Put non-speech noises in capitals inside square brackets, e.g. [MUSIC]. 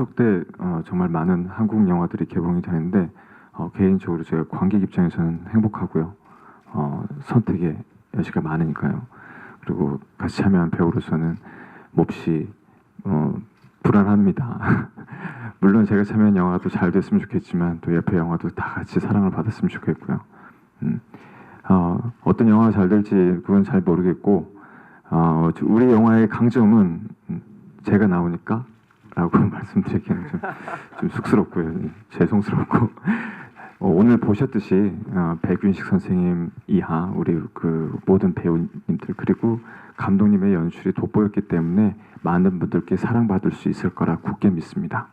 추석 때 어, 정말 많은 한국 영화들이 개봉이 되는데 어, 개인적으로 제가 관객 입장에서는 행복하고요. 어, 선택의 여지가 많으니까요. 그리고 같이 참여한 배우로서는 몹시 어, 불안합니다. [LAUGHS] 물론 제가 참여한 영화가 또잘 됐으면 좋겠지만 또 옆에 영화도 다 같이 사랑을 받았으면 좋겠고요. 음, 어, 어떤 영화가 잘 될지 그건 잘 모르겠고 어, 저- 우리 영화의 강점은 음, 제가 나오니까 라고 [LAUGHS] 말씀드리기는 좀, 좀 쑥스럽고요. 음, 죄송스럽고 어, 오늘 보셨듯이 어, 백윤식 선생님 이하 우리 그 모든 배우님들 그리고 감독님의 연출이 돋보였기 때문에 많은 분들께 사랑받을 수 있을 거라 굳게 믿습니다.